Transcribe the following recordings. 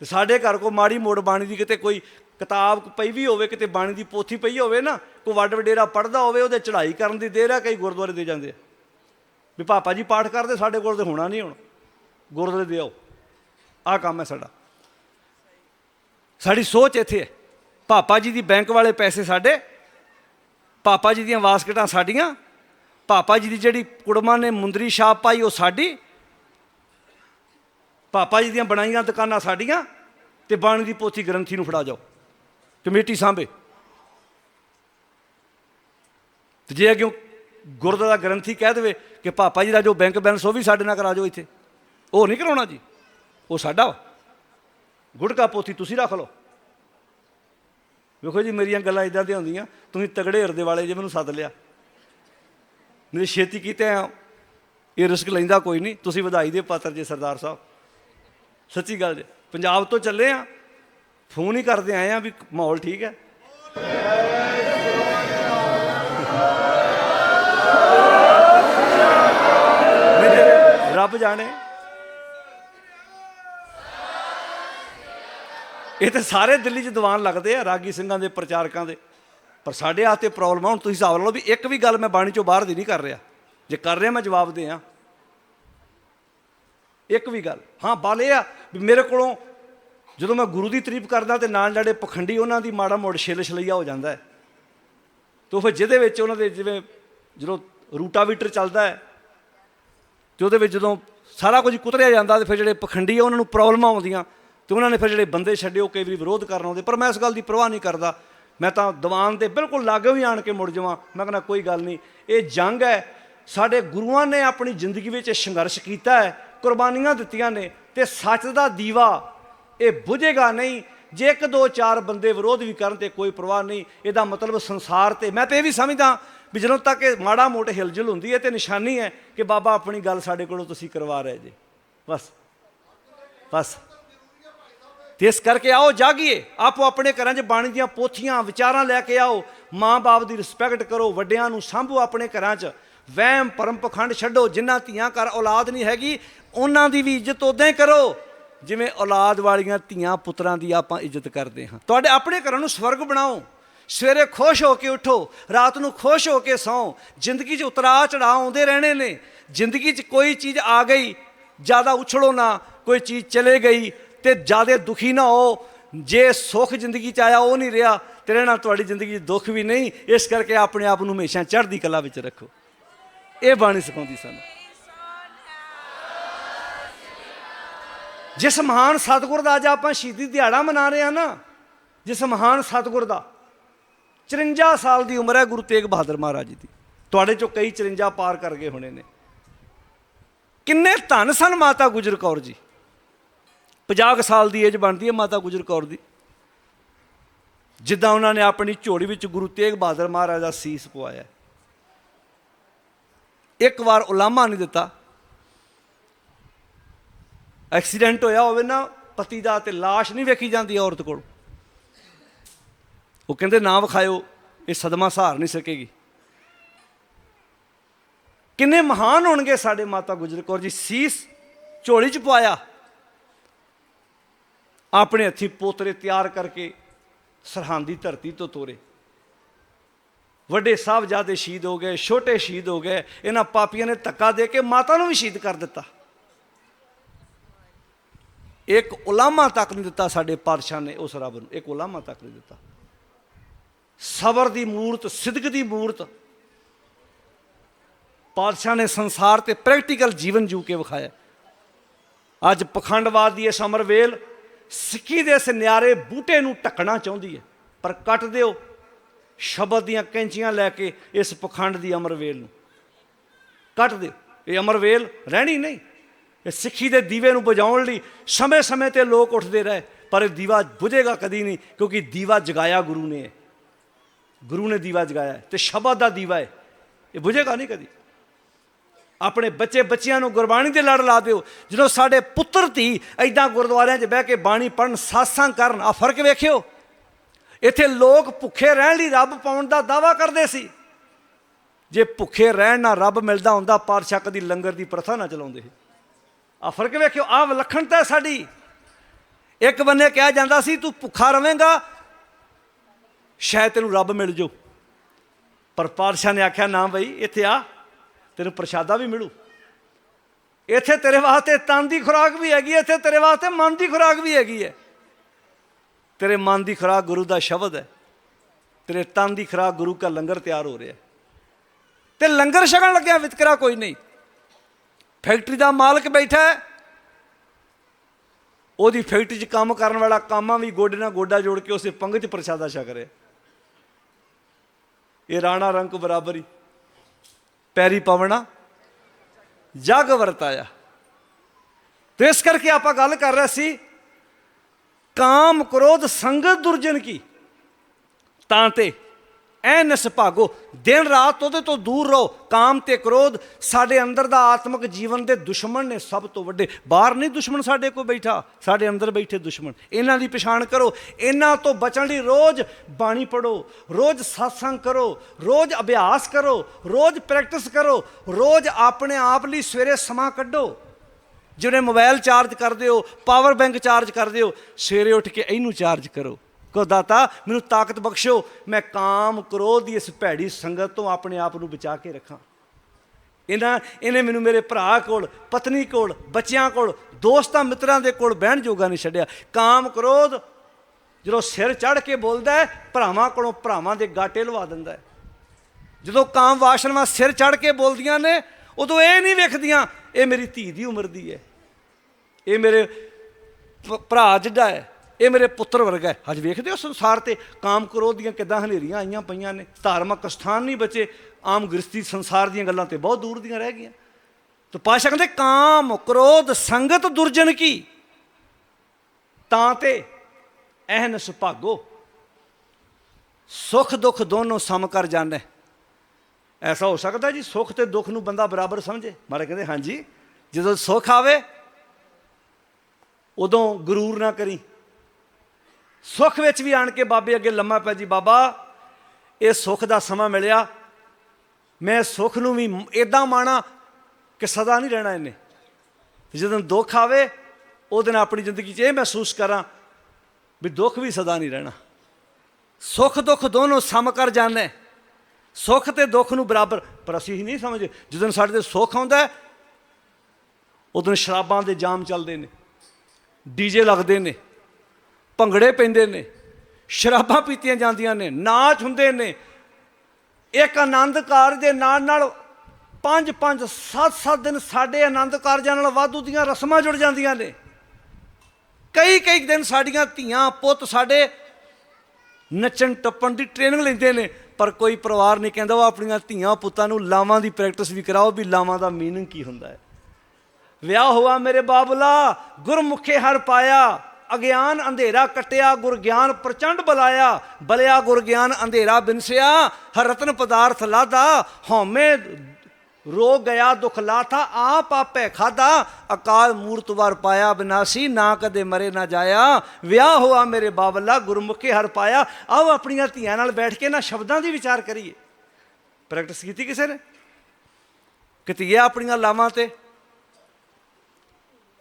ਤੇ ਸਾਡੇ ਘਰ ਕੋ ਮਾੜੀ ਮੋੜ ਬਾਣੀ ਦੀ ਕਿਤੇ ਕੋਈ ਕਿਤਾਬ ਪਈ ਵੀ ਹੋਵੇ, ਕਿਤੇ ਬਾਣੀ ਦੀ ਪੋਥੀ ਪਈ ਹੋਵੇ ਨਾ, ਕੋਈ ਵੱਡ ਵਡੇਰਾ ਪੜਦਾ ਹੋਵੇ, ਉਹਦੇ ਚੜ੍ਹਾਈ ਕਰਨ ਦੀ ਦੇਰ ਆ, ਕਈ ਗੁਰਦੁਆਰੇ ਦੇ ਜਾਂਦੇ ਆ। ਵੀ ਪਾਪਾ ਜੀ ਪਾਠ ਕਰਦੇ, ਸਾਡੇ ਕੋਲ ਤੇ ਹੋਣਾ ਨਹੀਂ ਹੁਣ। ਗੁਰਦੁਆਰੇ ਦੇ ਆਓ। ਆਹ ਕੰਮ ਹੈ ਸਾਡਾ। ਸਾਡੀ ਸੋਚ ਇੱਥੇ ਹੈ। ਪਾਪਾ ਜੀ ਦੀ ਬੈਂਕ ਵਾਲੇ ਪੈਸੇ ਸਾਡੇ, ਪਾਪਾ ਜੀ ਦੀਆਂ ਵਾਸਕਟਾਂ ਸਾਡੀਆਂ, ਪਾਪਾ ਜੀ ਦੀ ਜਿਹੜੀ ਕੁੜਮਾਂ ਨੇ ਮੁੰਦਰੀ ਛਾਪ ਪਾਈ ਉਹ ਸਾਡੀ ਪਾਪਾ ਜੀ ਦੀਆਂ ਬਣਾਈਆਂ ਦੁਕਾਨਾਂ ਸਾਡੀਆਂ ਤੇ ਬਾਣੀ ਦੀ ਪੋਥੀ ਗ੍ਰੰਥੀ ਨੂੰ ਫੜਾ ਜਾਓ। ਕਮੇਟੀ ਸਾਂਭੇ। ਤੇ ਜੇ ਅੱਗੇ ਗੁਰਦੁਆਰਾ ਗ੍ਰੰਥੀ ਕਹਿ ਦੇਵੇ ਕਿ ਪਾਪਾ ਜੀ ਦਾ ਜੋ ਬੈਂਕ ਬੈਲੈਂਸ ਉਹ ਵੀ ਸਾਡੇ ਨਾਲ ਕਰਾ ਜਾਓ ਇੱਥੇ। ਉਹ ਨਹੀਂ ਕਰਾਉਣਾ ਜੀ। ਉਹ ਸਾਡਾ ਗੁੜਕਾ ਪੋਥੀ ਤੁਸੀਂ ਰੱਖ ਲਓ। ਵੇਖੋ ਜੀ, ਮੇਰੀਆਂ ਗੱਲਾਂ ਇਦਾਂ ਦੀਆਂ ਹੁੰਦੀਆਂ। ਤੁਸੀਂ ਤਗੜੇ ਹਿਰਦੇ ਵਾਲੇ ਜੇ ਮੈਨੂੰ ਸੱਦ ਲਿਆ। ਨਹੀਂ ਛੇਤੀ ਕੀਤੇ ਆ। ਇਹ ਰਿਸਕ ਲੈਂਦਾ ਕੋਈ ਨਹੀਂ। ਤੁਸੀਂ ਵਧਾਈ ਦੇ ਪਾਤਰ ਜੇ ਸਰਦਾਰ ਸਾਹਿਬ। ਸੱਚੀ ਗੱਲ ਜੇ, ਪੰਜਾਬ ਤੋਂ ਚੱਲੇ ਆ, ਫੋਨ ਹੀ ਕਰਦੇ ਆਏ ਆ ਵੀ ਮਾਹੌਲ ਠੀਕ ਹੈ। ਰੱਬ ਜਾਣੇ। ਇਹ ਤੇ ਸਾਰੇ ਦਿੱਲੀ 'ਚ ਦੀਵਾਨ ਲੱਗਦੇ ਆ ਰਾਗੀ ਸਿੰਘਾਂ ਦੇ, ਪ੍ਰਚਾਰਕਾਂ ਦੇ। ਪਰ ਸਾਡੇ ਹੱਥ ਤੇ ਪ੍ਰੋਬਲਮ ਆ, ਹੁਣ ਤੁਸੀਂ ਹਿਸਾਬ ਲਾ ਲਓ ਵੀ ਇੱਕ ਵੀ ਗੱਲ ਮੈਂ ਬਾਣੀ ਚੋਂ ਬਾਹਰ ਦੀ ਨਹੀਂ ਕਰ ਰਿਹਾ। ਜੇ ਕਰ ਰਿਹਾ ਮੈਂ ਜਵਾਬ ਦੇ ਆ ਇੱਕ ਵੀ ਗੱਲ, ਹਾਂ, ਬਲ ਇਹ ਆ ਵੀ ਮੇਰੇ ਕੋਲੋਂ ਜਦੋਂ ਮੈਂ ਗੁਰੂ ਦੀ ਤਾਰੀਫ ਕਰਦਾ ਤੇ ਨਾਲ ਜਿਹੜੇ ਪਖੰਡੀ ਉਹਨਾਂ ਦੀ ਮਾੜਾ ਮੋੜ ਛਿਲ ਛਲਈਆ ਹੋ ਜਾਂਦਾ ਹੈ। ਤੇ ਫਿਰ ਜਿਹਦੇ ਵਿੱਚ ਉਹਨਾਂ ਦੇ ਜਿਵੇਂ ਜਦੋਂ ਰੂਟਾਵੀਟਰ ਚੱਲਦਾ ਹੈ ਤੇ ਉਹਦੇ ਵਿੱਚ ਜਦੋਂ ਸਾਰਾ ਕੁਝ ਕੁਤਰਿਆ ਜਾਂਦਾ ਤੇ ਫਿਰ ਜਿਹੜੇ ਪਖੰਡੀ ਆ ਉਹਨਾਂ ਨੂੰ ਪ੍ਰੋਬਲਮਾਂ ਆਉਂਦੀਆਂ ਤੇ ਉਹਨਾਂ ਨੇ ਫਿਰ ਜਿਹੜੇ ਬੰਦੇ ਛੱਡੇ ਉਹ ਕਈ ਵਾਰੀ ਵਿਰੋਧ ਕਰਨ ਆਉਂਦੇ, ਪਰ ਮੈਂ ਇਸ ਗੱਲ ਦੀ ਪਰਵਾਹ ਨਹੀਂ ਕਰਦਾ। ਮੈਂ ਤਾਂ ਦੀਵਾਨ ਦੇ ਬਿਲਕੁਲ ਲਾਗੇ ਵੀ ਆਣ ਕੇ ਮੁੜ ਜਾਵਾਂ। ਮੈਂ ਕਹਿੰਦਾ ਕੋਈ ਗੱਲ ਨਹੀਂ, ਇਹ ਜੰਗ ਹੈ, ਸਾਡੇ ਗੁਰੂਆਂ ਨੇ ਆਪਣੀ ਜ਼ਿੰਦਗੀ ਵਿੱਚ ਸੰਘਰਸ਼ ਕੀਤਾ ਹੈ ਕੁਰਬਾਨੀਆਂ ਦਿੱਤੀਆਂ ਨੇ ਤੇ ਸੱਚ ਦਾ ਦੀਵਾ ਇਹ ਬੁਝੇਗਾ ਨਹੀਂ। ਜੇ ਇੱਕ ਦੋ ਚਾਰ ਬੰਦੇ ਵਿਰੋਧ ਵੀ ਕਰਨ ਤੇ ਕੋਈ ਪਰਵਾਹ ਨਹੀਂ, ਇਹਦਾ ਮਤਲਬ ਸੰਸਾਰ ਤੇ। ਮੈਂ ਤੇ ਇਹ ਵੀ ਸਮਝਦਾ ਵੀ ਜਦੋਂ ਤੱਕ ਇਹ ਮਾੜਾ ਮੋਟ ਹਿਲਜੁਲ ਹੁੰਦੀ ਹੈ ਤੇ ਨਿਸ਼ਾਨੀ ਹੈ ਕਿ ਬਾਬਾ ਆਪਣੀ ਗੱਲ ਸਾਡੇ ਕੋਲੋਂ ਤੁਸੀਂ ਕਰਵਾ ਰਹੇ ਜੇ। ਬਸ ਬਸ। ਤੇ ਇਸ ਕਰਕੇ ਆਓ, ਜਾਗੀਏ। ਆਪੋ ਆਪਣੇ ਘਰਾਂ 'ਚ ਬਾਣੀ ਦੀਆਂ ਪੋਥੀਆਂ, ਵਿਚਾਰਾਂ ਲੈ ਕੇ ਆਓ। ਮਾਂ-ਬਾਪ ਦੀ ਰਿਸਪੈਕਟ ਕਰੋ, ਵੱਡਿਆਂ ਨੂੰ ਸਾਂਭੋ ਆਪਣੇ ਘਰਾਂ 'ਚ। ਵਹਿਮ ਪਰਮ ਪਖੰਡ ਛੱਡੋ, ਜਿਨ੍ਹਾਂ ਧੀਆਂ ਘਰ ਔਲਾਦ ਨਹੀਂ ਹੈਗੀ, ਉਹਨਾਂ ਦੀ ਵੀ ਇੱਜ਼ਤ ਉਦਾਂ ਹੀ ਕਰੋ, ਜਿਵੇਂ ਔਲਾਦ ਵਾਲੀਆਂ ਧੀਆਂ ਪੁੱਤਰਾਂ ਦੀ ਆਪਾਂ ਇੱਜ਼ਤ ਕਰਦੇ ਹਾਂ। ਤੁਹਾਡੇ ਆਪਣੇ ਘਰਾਂ ਨੂੰ ਸਵਰਗ ਬਣਾਓ। ਸਵੇਰੇ ਖੁਸ਼ ਹੋ ਕੇ ਉਠੋ, ਰਾਤ ਨੂੰ ਖੁਸ਼ ਹੋ ਕੇ ਸੌਂ। ਜ਼ਿੰਦਗੀ 'ਚ ਉਤਰਾ ਚੜਾਅ ਆਉਂਦੇ ਰਹਿਣੇ ਨੇ। ਜ਼ਿੰਦਗੀ 'ਚ ਕੋਈ ਚੀਜ਼ ਆ ਗਈ, ਜ਼ਿਆਦਾ ਉਛਲੋ ਨਾ, ਕੋਈ ਚੀਜ਼ ਚਲੇ ਗਈ ਤੇ ਜ਼ਿਆਦਾ ਦੁਖੀ ਨਾ ਹੋ। ਜੇ ਸੁੱਖ ਜ਼ਿੰਦਗੀ 'ਚ ਆਇਆ, ਉਹ ਨਹੀਂ ਰਿਹਾ, ਤੇਰੇ ਨਾਲ ਤੁਹਾਡੀ ਜ਼ਿੰਦਗੀ 'ਚ ਦੁੱਖ ਵੀ ਨਹੀਂ। ਇਸ ਕਰਕੇ ਆਪਣੇ ਆਪ ਨੂੰ ਹਮੇਸ਼ਾ ਚੜ੍ਹਦੀ ਕਲਾ ਵਿੱਚ ਰੱਖੋ। ਇਹ ਬਾਣੀ ਸਿਖਾਉਂਦੀ ਸਾਨੂੰ। ਜਿਸ ਮਹਾਨ ਸਤਿਗੁਰ ਦਾ ਅੱਜ ਆਪਾਂ ਸ਼ਹੀਦੀ ਦਿਹਾੜਾ ਮਨਾ ਰਹੇ ਹਾਂ ਨਾ, ਜਿਸ ਮਹਾਨ ਸਤਿਗੁਰ ਦਾ 54 ਸਾਲ ਦੀ ਉਮਰ ਹੈ ਗੁਰੂ ਤੇਗ ਬਹਾਦਰ ਮਹਾਰਾਜ ਜੀ ਦੀ। ਤੁਹਾਡੇ ਚੋਂ ਕਈ 54 ਪਾਰ ਕਰ ਗਏ ਹੋਣੇ ਨੇ। ਕਿੰਨੇ ਧਨ ਸਨ ਮਾਤਾ ਗੁਜਰ ਕੌਰ ਜੀ। 50 ਕੁ ਸਾਲ ਦੀ ਏਜ ਬਣਦੀ ਹੈ ਮਾਤਾ ਗੁਜਰ ਕੌਰ ਦੀ। ਜਿੱਦਾਂ ਉਹਨਾਂ ਨੇ ਆਪਣੀ ਝੋੜੀ ਵਿੱਚ ਗੁਰੂ ਤੇਗ ਬਹਾਦਰ ਮਹਾਰਾਜ ਦਾ ਸੀਸ ਪਵਾਇਆ। ਇੱਕ ਵਾਰ ਉਲਾਮਾ ਨਹੀਂ ਦਿੱਤਾ। ਐਕਸੀਡੈਂਟ ਹੋਇਆ ਹੋਵੇ ਨਾ, ਪਤੀ ਦਾ ਤੇ লাশ ਨਹੀਂ ਵੇਖੀ ਜਾਂਦੀ ਔਰਤ ਕੋਲ। ਉਹ ਕਹਿੰਦੇ, ਨਾ ਵਿਖਾਇਓ, ਇਹ ਸਦਮਾ ਸਹਾਰ ਨਹੀਂ ਸਕੇਗੀ ਕਿੰਨੇ ਮਹਾਨ ਹੋਣਗੇ ਸਾਡੇ ਮਾਤਾ ਗੁਜਰ ਕੌਰ ਜੀ। ਸੀਸ ਝੋਲੀ ਚ ਪਵਾਇਆ। ਆਪਣੇ ਹੱਥੀ ਪੋਤਰੇ ਤਿਆਰ ਕਰਕੇ ਸਰਹੰਦ ਦੀ ਧਰਤੀ ਤੋਂ ਤੋਰੇ। ਵੱਡੇ ਸਾਹਿਬਜ਼ਾਦੇ ਸ਼ਹੀਦ ਹੋ ਗਏ, ਛੋਟੇ ਸ਼ਹੀਦ ਹੋ ਗਏ, ਇਹਨਾਂ ਪਾਪੀਆਂ ਨੇ ਧੱਕਾ ਦੇ ਕੇ ਮਾਤਾ ਨੂੰ ਵੀ ਸ਼ਹੀਦ ਕਰ ਦਿੱਤਾ। ਇੱਕ ਉਲਾਮਾ ਤੱਕ ਨਹੀਂ ਦਿੱਤਾ ਸਾਡੇ ਪਾਤਸ਼ਾਹ ਨੇ ਉਸ ਰੱਬ ਨੂੰ, ਇੱਕ ਉਲਾਮਾ ਤੱਕ ਨਹੀਂ ਦਿੱਤਾ। ਸਬਰ ਦੀ ਮੂਰਤ, ਸਿਦਕ ਦੀ ਮੂਰਤ, ਪਾਤਸ਼ਾਹ ਨੇ ਸੰਸਾਰ ਤੇ ਪ੍ਰੈਕਟੀਕਲ ਜੀਵਨ ਜੂ ਕੇ ਵਿਖਾਇਆ। ਅੱਜ ਪਖੰਡਵਾਦ ਦੀ ਇਸ ਅਮਰਵੇਲ ਸਿੱਕੀ ਦੇ ਇਸ ਨਿਆਰੇ ਬੂਟੇ ਨੂੰ ਢੱਕਣਾ ਚਾਹੁੰਦੀ ਹੈ, ਪਰ ਕੱਟ ਦਿਓ। ਸ਼ਬਦ ਦੀਆਂ ਕੈਂਚੀਆਂ ਲੈ ਕੇ ਇਸ ਪਖੰਡ ਦੀ ਅਮਰਵੇਲ ਨੂੰ। ਕੱਟ ਦਿਓ। ਇਹ ਅਮਰਵੇਲ ਰਹਿਣੀ ਨਹੀਂ। ਇਹ ਸਿੱਖੀ ਦੇ ਦੀਵੇ ਨੂੰ ਬੁਝਾਉਣ ਲਈ ਸਮੇਂ-ਸਮੇਂ ਤੇ ਲੋਕ ਉੱਠਦੇ ਰਹੇ, ਪਰ ਇਹ ਦੀਵਾ ਬੁਝੇਗਾ ਕਦੀ ਨਹੀਂ, ਕਿਉਂਕਿ ਦੀਵਾ ਜਗਾਇਆ ਗੁਰੂ ਨੇ। ਗੁਰੂ ਨੇ ਦੀਵਾ ਜਗਾਇਆ ਹੈ ਤੇ ਸ਼ਬਦ ਦਾ ਦੀਵਾ ਹੈ। ਇਹ ਬੁਝੇਗਾ ਨਹੀਂ ਕਦੀ। ਆਪਣੇ ਬੱਚੇ ਬੱਚਿਆਂ ਨੂੰ ਗੁਰਬਾਣੀ ਦੇ ਲੜ ਲਾ ਦਿਓ। ਜਦੋਂ ਸਾਡੇ ਪੁੱਤਰ ਧੀ ਐਦਾਂ ਗੁਰਦੁਆਰਿਆਂ 'ਚ ਬਹਿ ਕੇ ਬਾਣੀ ਪੜਨ ਸਾਸਾਂ ਕਰਨ ਆ ਫ਼ਰਕ ਵੇਖਿਓ। ਇੱਥੇ ਲੋਕ ਭੁੱਖੇ ਰਹਿਣ ਲਈ ਰੱਬ ਪਾਉਣ ਦਾ ਦਾਵਾ ਕਰਦੇ ਸੀ। ਜੇ ਭੁੱਖੇ ਰਹਿਣ ਨਾਲ ਰੱਬ ਮਿਲਦਾ ਹੁੰਦਾ, ਪਾਤਸ਼ਾਹ ਕਦੀ ਲੰਗਰ ਦੀ ਪ੍ਰਥਾ ਨਾ ਚਲਾਉਂਦੇ। ਆ ਫ਼ਰਕ ਵੇਖਿਓ ਆ ਵਿਲੱਖਣਤਾ ਹੈ ਸਾਡੀ। ਇੱਕ ਬੰਨੇ ਕਿਹਾ ਜਾਂਦਾ ਸੀ, ਤੂੰ ਭੁੱਖਾ ਰਵੇਂਗਾ, ਸ਼ਾਇਦ ਤੈਨੂੰ ਰੱਬ ਮਿਲ ਜਾਊ। ਪਰ ਪਾਤਸ਼ਾਹ ਨੇ ਆਖਿਆ, ਨਾ ਬਈ, ਇੱਥੇ ਆ, ਤੈਨੂੰ ਪ੍ਰਸ਼ਾਦਾ ਵੀ ਮਿਲੂ। ਇੱਥੇ ਤੇਰੇ ਵਾਸਤੇ ਤਨ ਦੀ ਖੁਰਾਕ ਵੀ ਹੈਗੀ ਹੈ ਇੱਥੇ ਤੇਰੇ ਵਾਸਤੇ ਮਨ ਦੀ ਖੁਰਾਕ ਵੀ ਹੈਗੀ ਹੈ। ਤੇਰੇ ਮਨ ਦੀ ਖੁਰਾਕ ਗੁਰੂ ਦਾ ਸ਼ਬਦ ਹੈ। ਤੇਰੇ ਤਨ ਦੀ ਖੁਰਾਕ ਗੁਰੂ ਦਾ ਲੰਗਰ ਤਿਆਰ ਹੋ ਰਿਹਾ ਤੇ ਲੰਗਰ ਛਕਣ ਲੱਗਿਆ ਵਿਤਕਰਾ ਕੋਈ ਨਹੀਂ। ਫੈਕਟਰੀ ਦਾ ਮਾਲਕ ਬੈਠਾ ਹੈ। ਉਹਦੀ ਫੈਕਟਰੀ 'ਚ ਕੰਮ ਕਰਨ ਵਾਲਾ ਕਾਮਾ ਵੀ ਗੋਡੇ ਨਾਲ ਗੋਡਾ ਜੋੜ ਕੇ ਉਸੇ ਪੰਗਤ 'ਚ ਪ੍ਰਸ਼ਾਦਾ ਛਕ ਰਿਹਾ ਇਹ ਰਾਣਾ ਰੰਗ ਬਰਾਬਰੀ ਪੈਰੀ ਪਵਣਾ, ਜਗ ਵਰਤਾਇਆ। ਤੇ ਇਸ ਕਰਕੇ ਆਪਾਂ ਗੱਲ ਕਰ ਰਹੇ ਸੀ ਕਾਮ ਕ੍ਰੋਧ ਸੰਗਤ ਦੁਰਜਨ ਕੀ? ਤਾਂ ਤੇ ਐ ਨਸ ਦਿਨ ਰਾਤ ਉਹਦੇ ਤੋਂ ਦੂਰ ਰਹੋ। ਕਾਮ ਤੇ ਕ੍ਰੋਧ ਸਾਡੇ ਅੰਦਰ ਦਾ ਆਤਮਿਕ ਜੀਵਨ ਦੇ ਦੁਸ਼ਮਣ ਨੇ ਸਭ ਤੋਂ ਵੱਡੇ। ਬਾਹਰ ਨਹੀਂ ਦੁਸ਼ਮਣ ਸਾਡੇ ਕੋਲ ਬੈਠਾ, ਸਾਡੇ ਅੰਦਰ ਬੈਠੇ ਦੁਸ਼ਮਣ। ਇਹਨਾਂ ਦੀ ਪਛਾਣ ਕਰੋ। ਇਹਨਾਂ ਤੋਂ ਬਚਣ ਲਈ ਰੋਜ਼ ਬਾਣੀ ਪੜੋ ਰੋਜ਼ satsang ਕਰੋ, ਰੋਜ਼ ਅਭਿਆਸ ਕਰੋ, ਰੋਜ਼ ਪ੍ਰੈਕਟਿਸ ਕਰੋ, ਰੋਜ਼ ਆਪਣੇ ਆਪ ਲਈ ਸਵੇਰੇ ਸਮਾਂ ਕੱਢੋ। ਜਿਹੜੇ ਮੋਬਾਈਲ ਚਾਰਜ ਕਰਦੇ ਹੋ, ਪਾਵਰ ਬੈਂਕ ਚਾਰਜ ਕਰਦੇ ਹੋ, ਸਵੇਰੇ ਉੱਠ ਕੇ ਇਹਨੂੰ ਚਾਰਜ ਕਰੋ। ਕੋ ਦਾਤਾ, ਮੈਨੂੰ ਤਾਕਤ ਬਖਸ਼ੋ, ਮੈਂ ਕਾਮ ਕ੍ਰੋਧ ਦੀ ਇਸ ਭੈੜੀ ਸੰਗਤ ਤੋਂ ਆਪਣੇ ਆਪ ਨੂੰ ਬਚਾ ਕੇ ਰੱਖਾਂ। ਇਹਨਾਂ, ਇਹਨੇ ਮੈਨੂੰ ਮੇਰੇ ਭਰਾ ਕੋਲ, ਪਤਨੀ ਕੋਲ, ਬੱਚਿਆਂ ਕੋਲ, ਦੋਸਤਾਂ ਮਿੱਤਰਾਂ ਦੇ ਕੋਲ ਬਹਿਣ ਜੋਗਾ ਨਹੀਂ ਛੱਡਿਆ। ਕਾਮ ਕ੍ਰੋਧ ਜਦੋਂ ਸਿਰ ਚੜ ਕੇ ਬੋਲਦਾ ਹੈ, ਭਰਾਵਾਂ ਕੋਲੋਂ ਭਰਾਵਾਂ ਦੇ ਗਾਟੇ ਲਵਾ ਦਿੰਦਾ ਹੈ। ਜਦੋਂ ਕਾਮ ਵਾਸ਼ਨਾਵਾਂ ਸਿਰ ਚੜ ਕੇ ਬੋਲਦੀਆਂ ਨੇ, ਉਦੋਂ ਇਹ ਨਹੀਂ ਵੇਖਦੀਆਂ, ਇਹ ਮੇਰੀ ਧੀ ਦੀ ਉਮਰ ਦੀ ਹੈ। ਇਹ ਮੇਰੇ ਭਰਾ ਜਿੱਡਾ ਹੈ, ਇਹ ਮੇਰੇ ਪੁੱਤਰ ਵਰਗਾ ਅੱਜ ਵੇਖਦੇ ਹੋ ਸੰਸਾਰ ਤੇ ਕਾਮ ਕ੍ਰੋਧ ਦੀਆਂ ਕਿੱਦਾਂ ਹਨੇਰੀਆਂ ਆਈਆਂ ਪਈਆਂ ਨੇ। ਧਾਰਮਿਕ ਸਥਾਨ ਨਹੀਂ ਬਚੇ। ਆਮ ਗ੍ਰਸਤੀ ਸੰਸਾਰ ਦੀਆਂ ਗੱਲਾਂ ਤੇ ਬਹੁਤ ਦੂਰ ਦੀਆਂ ਰਹਿ ਗਈਆਂ। ਤੇ ਪਾਸ਼ਾ ਕਹਿੰਦੇ, ਕਾਮ, ਕ੍ਰੋਧ, ਸੰਗਤ ਦੁਰਜਨ ਕੀ? ਤਾਂ ਤੇ ਐਹਨ ਸੁਭਾਗੋ। ਸੁਖ, ਦੁੱਖ ਦੋਨੋਂ ਸਮ ਕਰ ਜਾਣੇ ਐਸਾ ਹੋ ਸਕਦਾ ਜੀ, ਸੁੱਖ ਤੇ ਦੁੱਖ ਨੂੰ ਬੰਦਾ ਬਰਾਬਰ ਸਮਝੇ। ਮਾਰੇ ਕਹਿੰਦੇ, ਹਾਂਜੀ, ਜਦੋਂ ਸੁੱਖ ਆਵੇ ਉਦੋਂ ਗਰੂਰ ਨਾ ਕਰੀ। ਸੁੱਖ ਵਿੱਚ ਵੀ ਆਣ ਕੇ ਬਾਬੇ ਅੱਗੇ ਲੰਮਾ ਪੈ ਜੀ, ਬਾਬਾ, ਇਹ ਸੁੱਖ ਦਾ ਸਮਾਂ ਮਿਲਿਆ। ਮੈਂ ਸੁੱਖ ਨੂੰ ਵੀ ਇਦਾਂ ਮਾਣਾ ਕਿ ਸਦਾ ਨਹੀਂ ਰਹਿਣਾ ਇਹਨੇ। ਜਦੋਂ ਦੁੱਖ ਆਵੇ, ਉਹਦੇ ਨਾਲ ਆਪਣੀ ਜ਼ਿੰਦਗੀ 'ਚ ਇਹ ਮਹਿਸੂਸ ਕਰਾਂ ਵੀ ਦੁੱਖ ਵੀ ਸਦਾ ਨਹੀਂ ਰਹਿਣਾ। ਸੁੱਖ ਦੁੱਖ ਦੋਨੋਂ ਸਮ ਕਰ ਜਾਣੇ ਸੁੱਖ ਤੇ ਦੁੱਖ ਨੂੰ ਬਰਾਬਰ, ਪਰ ਅਸੀਂ ਹੀ ਨਹੀਂ ਸਮਝਦੇ। ਜਦੋਂ ਸਾਡੇ ਤੇ ਸੁੱਖ ਆਉਂਦਾ, ਉਦੋਂ ਸ਼ਰਾਬਾਂ ਦੇ ਜਾਮ ਚੱਲਦੇ ਨੇ। ਡੀਜੇ ਲੱਗਦੇ ਨੇ, ਭੰਗੜੇ ਪੈਂਦੇ ਨੇ, ਸ਼ਰਾਬਾਂ ਪੀਤੀਆਂ ਜਾਂਦੀਆਂ ਨੇ, ਨਾਚ ਹੁੰਦੇ ਨੇ। ਇੱਕ ਆਨੰਦ ਕਾਰਜ ਦੇ ਨਾਲ ਨਾਲ ਪੰਜ ਪੰਜ ਸੱਤ ਸੱਤ ਦਿਨ ਸਾਡੇ ਆਨੰਦ ਕਾਰਜਾਂ ਨਾਲ ਵਾਧੂ ਦੀਆਂ ਰਸਮਾਂ ਜੁੜ ਜਾਂਦੀਆਂ ਨੇ। ਕਈ ਕਈ ਦਿਨ ਸਾਡੀਆਂ ਧੀਆਂ ਪੁੱਤ ਸਾਡੇ ਨੱਚਣ ਟੱਪਣ ਦੀ ਟ੍ਰੇਨਿੰਗ ਲੈਂਦੇ ਨੇ, ਪਰ ਕੋਈ ਪਰਿਵਾਰ ਨਹੀਂ ਕਹਿੰਦਾ ਉਹ ਆਪਣੀਆਂ ਧੀਆਂ ਪੁੱਤਾਂ ਨੂੰ ਲਾਵਾਂ ਦੀ ਪ੍ਰੈਕਟਿਸ ਵੀ ਕਰਾਓ ਵੀ ਲਾਵਾਂ ਦਾ ਮੀਨਿੰਗ ਕੀ ਹੁੰਦਾ ਹੈ। ਵਿਆਹ ਹੋਆ ਮੇਰੇ ਬਾਬਲਾ, ਗੁਰਮੁਖੇ ਹਰ ਪਾਇਆ, ਅਗਿਆਨ ਅੰਧੇਰਾ ਕਟਿਆ, ਗੁਰ ਗਿਆਨ ਪ੍ਰਚੰਡ ਬਲਾਇਆ, ਬਲਿਆ ਗੁਰ ਗਿਆਨ ਅੰਧੇਰਾ ਬਿਨਸਿਆ, ਹਰ ਰਤਨ ਪਦਾਰਥ ਲਾਦਾ, ਹਉਮੈ ਰੋ ਗਿਆ ਦੁਖ ਲਾਥਾ, ਆਪ ਆਪੇ ਖਾਦਾ, ਅਕਾਲ ਮੂਰਤ ਵਾਰ ਪਾਇਆ ਬਿਨਾਸੀ, ਨਾ ਕਦੇ ਮਰੇ ਨਾ ਜਾਇਆ, ਵਿਆਹ ਹੋਆ ਮੇਰੇ ਬਾਬਲਾ, ਗੁਰਮੁਖੇ ਹਰ ਪਾਇਆ, ਆਓ ਆਪਣੀਆਂ ਧੀਆਂ ਨਾਲ ਬੈਠ ਕੇ ਨਾ ਸ਼ਬਦਾਂ ਦੀ ਵਿਚਾਰ ਕਰੀਏ। ਪ੍ਰੈਕਟਿਸ ਕੀਤੀ ਕਿਸੇ ਨੇ? ਕਿਤੇ ਆਪਣੀਆਂ ਲਾਵਾਂ ਤੇ?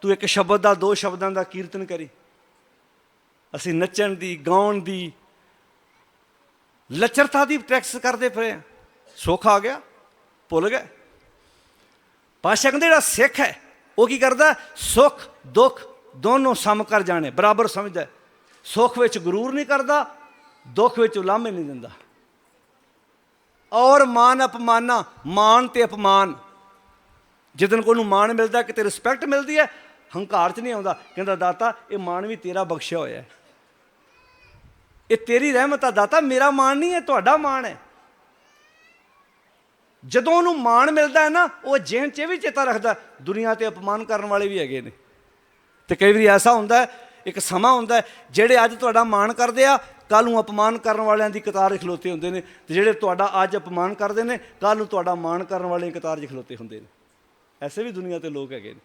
ਤੂੰ ਇੱਕ ਸ਼ਬਦ ਦਾ, ਦੋ ਸ਼ਬਦਾਂ ਦਾ ਕੀਰਤਨ ਕਰੀ। ਅਸੀਂ ਨੱਚਣ ਦੀ, ਗਾਉਣ ਦੀ, ਲੱਚਰਤਾ ਦੀ ਪ੍ਰੈਕਟਿਸ ਕਰਦੇ ਪਏ ਆ। ਸੁੱਖ ਆ ਗਿਆ, ਭੁੱਲ ਗਏ। ਪਾਸ਼ਾ ਕਹਿੰਦੇ, ਜਿਹੜਾ ਸਿੱਖ ਹੈ, ਉਹ ਕੀ ਕਰਦਾ? ਸੁੱਖ, ਦੁੱਖ ਦੋਨੋਂ ਸਮ ਕਰ ਜਾਣੇ, ਬਰਾਬਰ ਸਮਝਦਾ। ਸੁੱਖ ਵਿੱਚ ਗਰੂਰ ਨਹੀਂ ਕਰਦਾ, ਦੁੱਖ ਵਿੱਚ ਉਲਾਮੇ ਨਹੀਂ ਦਿੰਦਾ। ਔਰ ਮਾਨ ਅਪਮਾਨਾ, ਮਾਨ ਤੇ ਅਪਮਾਨ। ਜਿੱਦਨ ਕੋਈ ਨੂੰ ਮਾਣ ਮਿਲਦਾ, ਕਿਤੇ ਰਿਸਪੈਕਟ ਮਿਲਦੀ ਹੈ ਹੰਕਾਰ 'ਚ ਨਹੀਂ ਆਉਂਦਾ। ਕਹਿੰਦਾ, ਦਾਤਾ, ਇਹ ਮਾਣ ਵੀ ਤੇਰਾ ਬਖਸ਼ਿਆ ਹੋਇਆ ਇਹ ਤੇਰੀ ਰਹਿਮਤ ਆ ਦਾਤਾ, ਮੇਰਾ ਮਾਣ ਨਹੀਂ ਹੈ, ਤੁਹਾਡਾ ਮਾਣ ਹੈ। ਜਦੋਂ ਉਹਨੂੰ ਮਾਣ ਮਿਲਦਾ ਹੈ ਨਾ, ਉਹ ਜਿਹਨ 'ਚ ਇਹ ਵੀ ਚੇਤਾ ਰੱਖਦਾ, ਦੁਨੀਆ ਤੇ ਅਪਮਾਨ ਕਰਨ ਵਾਲੇ ਵੀ ਹੈਗੇ ਨੇ। ਤੇ ਕਈ ਵਾਰੀ ਐਸਾ ਹੁੰਦਾ ਇੱਕ ਸਮਾਂ ਹੁੰਦਾ ਜਿਹੜੇ ਅੱਜ ਤੁਹਾਡਾ ਮਾਣ ਕਰਦੇ ਆ ਕੱਲ ਨੂੰ ਅਪਮਾਨ ਕਰਨ ਵਾਲਿਆਂ ਦੀ ਕਤਾਰ 'ਚ ਖਲੋਤੇ ਹੁੰਦੇ ਨੇ। ਤੇ ਜਿਹੜੇ ਤੁਹਾਡਾ ਅੱਜ ਅਪਮਾਨ ਕਰਦੇ ਨੇ ਕੱਲ ਨੂੰ ਤੁਹਾਡਾ ਮਾਣ ਕਰਨ ਵਾਲਿਆਂ ਦੀ ਕਤਾਰ 'ਚ ਖਲੋਤੇ ਹੁੰਦੇ ਨੇ। ਐਸੇ ਵੀ ਦੁਨੀਆ ਤੇ ਲੋਕ ਹੈਗੇ ਨੇ।